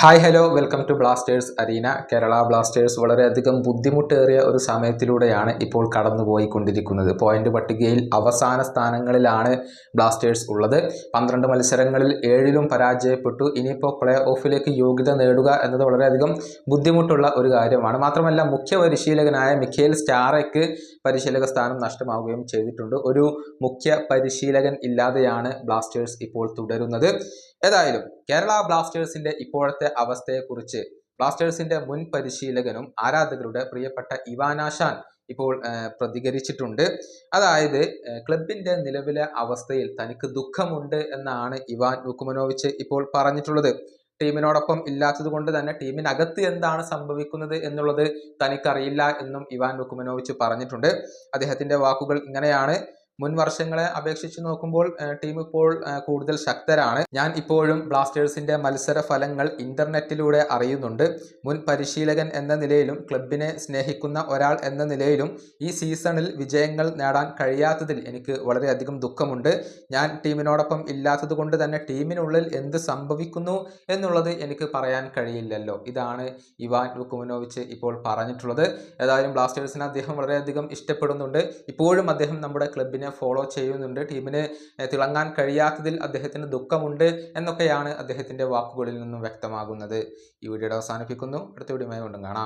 Hi hello welcome to Blasters Arena Kerala Blasters വളരെയധികം ബുദ്ധിമുട്ടേറിയ ഒരു സമയത്തിലൂടെയാണ് ഇപ്പോൾ കടന്നുപോയിക്കൊണ്ടിരിക്കുന്നത്. പോയിന്റ് പട്ടികയിൽ അവസാന സ്ഥാനങ്ങളിലാണ് ബ്ലാസ്റ്റേഴ്സ് ഉള്ളത്. പന്ത്രണ്ട് മത്സരങ്ങളിൽ ഏഴിലും പരാജയപ്പെട്ടു. ഇനിയിപ്പോൾ പ്ലേ ഓഫിലേക്ക് യോഗ്യത നേടുക എന്നത് വളരെയധികം ബുദ്ധിമുട്ടുള്ള ഒരു കാര്യമാണ്. മാത്രമല്ല മുഖ്യ പരിശീലകനായ മിഖേൽ സ്റ്റാറയ്ക്ക് പരിശീലക സ്ഥാനം നഷ്ടമാവുകയും ചെയ്തിട്ടുണ്ട്. ഒരു മുഖ്യ പരിശീലകൻ ഇല്ലാതെയാണ് ബ്ലാസ്റ്റേഴ്സ് ഇപ്പോൾ തുടരുന്നത്. ഏതായാലും കേരള ബ്ലാസ്റ്റേഴ്സിന്റെ ഇപ്പോഴത്തെ അവസ്ഥയെക്കുറിച്ച് ബ്ലാസ്റ്റേഴ്സിന്റെ മുൻ പരിശീലകനും ആരാധകരുടെ പ്രിയപ്പെട്ട ഇവാനാഷാൻ ഇപ്പോൾ പ്രതികരിച്ചിട്ടുണ്ട്. അതായത് ക്ലബിന്റെ നിലവിലെ അവസ്ഥയിൽ തനിക്ക് ദുഃഖമുണ്ട് എന്നാണ് ഇവാൻ വുക്കുമനോവിച്ച് ഇപ്പോൾ പറഞ്ഞിട്ടുള്ളത്. ടീമിനോടൊപ്പം ഇല്ലാത്തത് കൊണ്ട് തന്നെ ടീമിനകത്ത് എന്താണ് സംഭവിക്കുന്നത് എന്നുള്ളത് തനിക്കറിയില്ല എന്നും ഇവാൻ വുക്കുമനോവിച്ച് പറഞ്ഞിട്ടുണ്ട്. അദ്ദേഹത്തിന്റെ വാക്കുകൾ ഇങ്ങനെയാണ്. മുൻ വർഷങ്ങളെ അപേക്ഷിച്ച് നോക്കുമ്പോൾ ടീം ഇപ്പോൾ കൂടുതൽ ശക്തരാണ്. ഞാൻ ഇപ്പോഴും ബ്ലാസ്റ്റേഴ്സിന്റെ മത്സര ഫലങ്ങൾ ഇന്റർനെറ്റിലൂടെ അറിയുന്നുണ്ട്. മുൻ പരിശീലകൻ എന്ന നിലയിലും ക്ലബിനെ സ്നേഹിക്കുന്ന ഒരാൾ എന്ന നിലയിലും ഈ സീസണിൽ വിജയങ്ങൾ നേടാൻ കഴിയാത്തതിൽ എനിക്ക് വളരെയധികം ദുഃഖമുണ്ട്. ഞാൻ ടീമിനോടൊപ്പം ഇല്ലാത്തത് കൊണ്ട് തന്നെ ടീമിനുള്ളിൽ എന്ത് സംഭവിക്കുന്നു എന്നുള്ളത് എനിക്ക് പറയാൻ കഴിയില്ലല്ലോ. ഇതാണ് ഇവാൻ വുക്കുമനോവിച്ച് ഇപ്പോൾ പറഞ്ഞിട്ടുള്ളത്. ഏതായാലും ബ്ലാസ്റ്റേഴ്സിനെ അദ്ദേഹം വളരെയധികം ഇഷ്ടപ്പെടുന്നുണ്ട്. ഇപ്പോഴും അദ്ദേഹം നമ്മുടെ ക്ലബിനെ ഫോളോ ചെയ്യുന്നുണ്ട്. ടീമിന് തിളങ്ങാൻ കഴിയാത്തതിൽ അദ്ദേഹത്തിന് ദുഃഖമുണ്ട് എന്നൊക്കെയാണ് അദ്ദേഹത്തിന്റെ വാക്കുകളിൽ നിന്നും വ്യക്തമാകുന്നത്. ഈ വീഡിയോ അവസാനിപ്പിക്കുന്നു. അടുത്ത വീഡിയോയുമായി വീണ്ടും കാണാം.